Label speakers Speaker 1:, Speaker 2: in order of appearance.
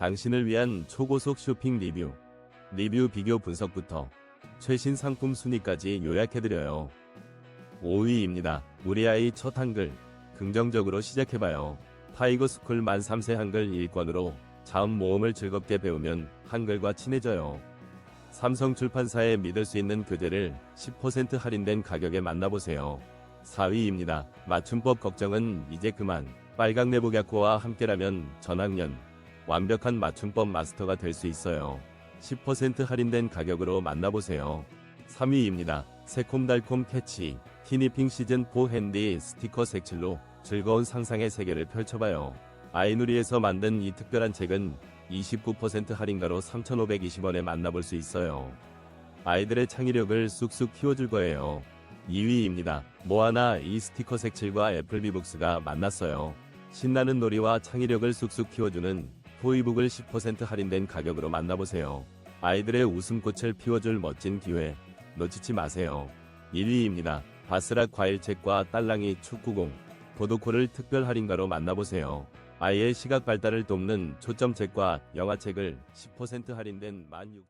Speaker 1: 당신을 위한 초고속 쇼핑 리뷰, 리뷰 비교 분석부터 최신 상품 순위까지 요약해드려요. 5위입니다. 우리 아이 첫 한글, 긍정적으로 시작해봐요. 타이거 스쿨 만 3세 한글 1권으로 자음 모음을 즐겁게 배우면 한글과 친해져요. 삼성 출판사에 믿을 수 있는 교재를 10% 할인된 가격에 만나보세요. 4위입니다. 맞춤법 걱정은 이제 그만. 빨강 내복약고와 함께라면 전학년 완벽한 맞춤법 마스터가 될 수 있어요. 10% 할인된 가격으로 만나보세요. 3위입니다. 새콤달콤 캐치 티니핑 시즌 4 핸디 스티커 색칠로 즐거운 상상의 세계를 펼쳐봐요. 아이누리에서 만든 이 특별한 책은 29% 할인가로 3,520원에 만나볼 수 있어요. 아이들의 창의력을 쑥쑥 키워줄 거예요. 2위입니다. 모아나 이 스티커 색칠과 애플비북스가 만났어요. 신나는 놀이와 창의력을 쑥쑥 키워주는 토이북을 10% 할인된 가격으로 만나보세요. 아이들의 웃음꽃을 피워줄 멋진 기회 놓치지 마세요. 1위입니다. 바스락 과일책과 딸랑이 축구공 보도콜을 특별 할인가로 만나보세요. 아이의 시각 발달을 돕는 초점책과 영화책을 10% 할인된 16,000원